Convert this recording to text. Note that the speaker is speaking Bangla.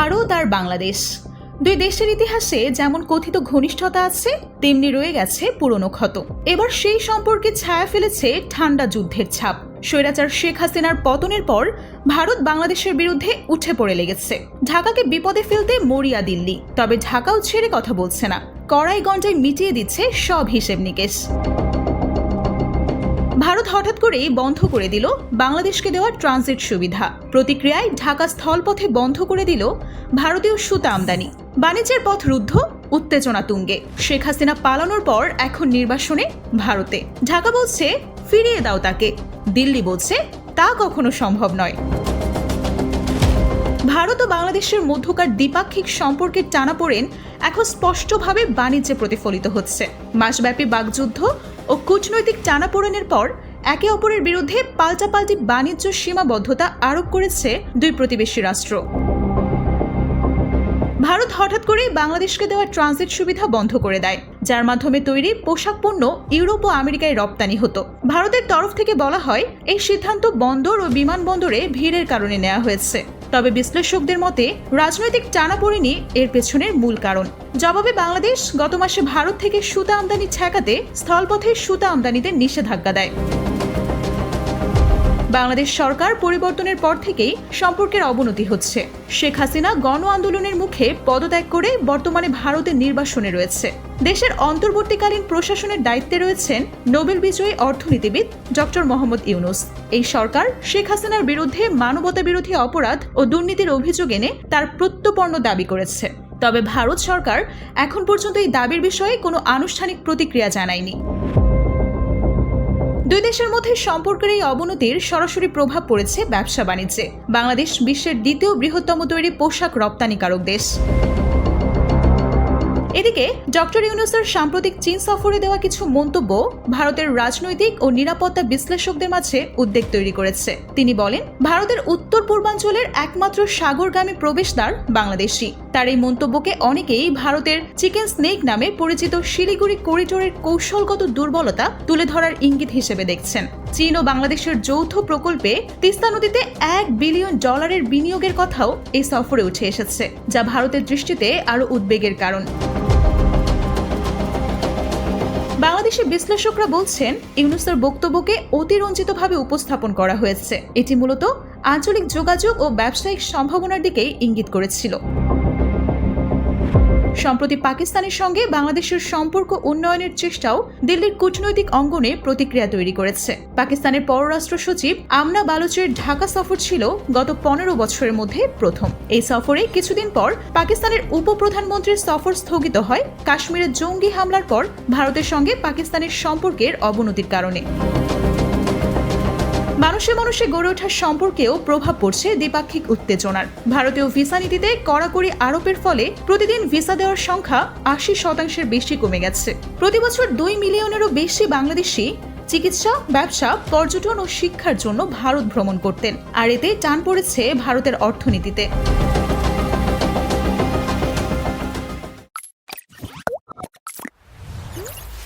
ভারত আর বাংলাদেশ। দুই দেশের ইতিহাসে যেমন কথিত ঘনিষ্ঠতা আছে, তেমনি রয়ে গেছে পুরনো ক্ষত। এবার সেই সম্পর্কে ছায়া ফেলেছে ঠান্ডা যুদ্ধের ছাপ। স্বৈরাচার শেখ হাসিনার পতনের পর ভারত বাংলাদেশের বিরুদ্ধে উঠে পড়ে লেগেছে। ঢাকাকে বিপদে ফেলতে মরিয়া দিল্লি, তবে ঢাকাও ছেড়ে কথা বলছে না। কড়াই গঞ্জায় মিটিয়ে দিচ্ছে সব হিসেব নিকেশ। ভারত হঠাৎ করেই বন্ধ করে দিল বাংলাদেশকে দেওয়া ট্রানজিট সুবিধা। প্রতিক্রিয়ায় ঢাকা স্থলপথে বন্ধ করে দিল ভারতীয় সুতা আমদানি। বাণিজ্যের পথ রুদ্ধ, উত্তেজনা তুঙ্গে। শেখ হাসিনা পালানোর পর এখন নির্বাসনে ভারতে। ঢাকা বলছে, ফিরিয়ে দাও তাকে। দিল্লি বলছে, তা কখনো সম্ভব নয়। ভারত ও বাংলাদেশের মধ্যকার দ্বিপাক্ষিক সম্পর্কের টানাপোড়েন এখন স্পষ্টভাবে বাণিজ্যে প্রতিফলিত হচ্ছে। মাসব্যাপী বাগযুদ্ধ ও কূটনৈতিক টানাপোড়েনের পর একে অপরের বিরুদ্ধে পাল্টাপাল্টি বাণিজ্য সীমাবদ্ধতা আরোপ করেছে দুই প্রতিবেশী রাষ্ট্র। ভারত হঠাৎ করে বাংলাদেশকে দেওয়া ট্রানজিট সুবিধা বন্ধ করে দেয়, যার মাধ্যমে তৈরি পোশাক পণ্য ইউরোপ ও আমেরিকায় রপ্তানি হতো। ভারতের তরফ থেকে বলা হয়, এই সিদ্ধান্ত বন্দর ও বিমানবন্দরে ভিড়ের কারণে নেওয়া হয়েছে। তবে বিশ্লেষকদের মতে, রাজনৈতিক টানাপোড়েনই এর পেছনের মূল কারণ। জবাবে বাংলাদেশ গত মাসে ভারত থেকে সুতা আমদানি ঠেকাতে স্থলপথে সুতা আমদানিতে নিষেধাজ্ঞা দেয়। বাংলাদেশ সরকার পরিবর্তনের পর থেকেই সম্পর্কের অবনতি হচ্ছে। শেখ হাসিনা গণ আন্দোলনের মুখে পদত্যাগ করে বর্তমানে ভারতের নির্বাসনে রয়েছে। দেশের অন্তর্বর্তীকালীন প্রশাসনের দায়িত্বে রয়েছেন নোবেল বিজয়ী অর্থনীতিবিদ ডক্টর মোহাম্মদ ইউনুস। এই সরকার শেখ হাসিনার বিরুদ্ধে মানবতা বিরোধী অপরাধ ও দুর্নীতির অভিযোগ এনে তার প্রত্যর্পণ দাবি করেছে। তবে ভারত সরকার এখন পর্যন্ত এই দাবির বিষয়ে কোনো আনুষ্ঠানিক প্রতিক্রিয়া জানায়নি। দুই দেশের মধ্যে সম্পর্কের এই অবনতির সরাসরি প্রভাব পড়েছে ব্যবসা বাণিজ্যে। বাংলাদেশ বিশ্বের দ্বিতীয় বৃহত্তম তৈরি পোশাক রপ্তানিকারক দেশ। এদিকে, ডক্টর ইউনুসের সাম্প্রতিক চীন সফরে দেওয়া কিছু মন্তব্য ভারতের রাজনৈতিক ও নিরাপত্তা বিশ্লেষকদের মাঝে উদ্বেগ তৈরি করেছে। তিনি বলেন, ভারতের উত্তর পূর্বাঞ্চলের একমাত্র সাগরগামী প্রবেশদ্বার বাংলাদেশি তার এই মন্তব্যকে অনেকেই ভারতের চিকেন স্নেক নামে পরিচিত শিলিগুড়ি করিডোরের কৌশলগত দুর্বলতা তুলে ধরার ইঙ্গিত হিসেবে দেখছেন। চীন ও বাংলাদেশের যৌথ প্রকল্পে তিস্তা নদীতে এক বিলিয়ন ডলারের বিনিয়োগের কথাও এই সফরে উঠে এসেছে, যা ভারতের দৃষ্টিতে আরও উদ্বেগের কারণ। বাংলাদেশের বিশ্লেষকরা বলছেন, ইউনুসের বক্তব্যকে অতিরঞ্জিতভাবে উপস্থাপন করা হয়েছে। এটি মূলত আঞ্চলিক যোগাযোগ ও ব্যবসায়িক সম্ভাবনার দিকেই ইঙ্গিত করেছিল। সম্প্রতি পাকিস্তানের সঙ্গে বাংলাদেশের সম্পর্ক উন্নয়নের চেষ্টাও দিল্লির কূটনৈতিক অঙ্গনে প্রতিক্রিয়া তৈরি করেছে। পাকিস্তানের পররাষ্ট্র সচিব আমনা বালুচের ঢাকা সফর ছিল গত পনেরো বছরের মধ্যে প্রথম। এই সফরে কিছুদিন পর পাকিস্তানের উপপ্রধানমন্ত্রীর সফর স্থগিত হয় কাশ্মীরের জঙ্গি হামলার পর ভারতের সঙ্গে পাকিস্তানের সম্পর্কের অবনতির কারণে। মানুষে মানুষে গড়ে ওঠার সম্পর্কেও প্রভাব পড়ছে দ্বিপাক্ষিক উত্তেজনার। ভারতীয় ভিসা নীতিতে কড়াকড়ি আরোপের ফলে প্রতিদিন ভিসা দেওয়ার সংখ্যা আশি শতাংশের বেশি কমে গেছে। প্রতিবছর দুই মিলিয়নেরও বেশি বাংলাদেশি চিকিৎসা, ব্যবসা, পর্যটন ও শিক্ষার জন্য ভারত ভ্রমণ করতেন। আর এতে টান পড়েছে ভারতের অর্থনীতিতে।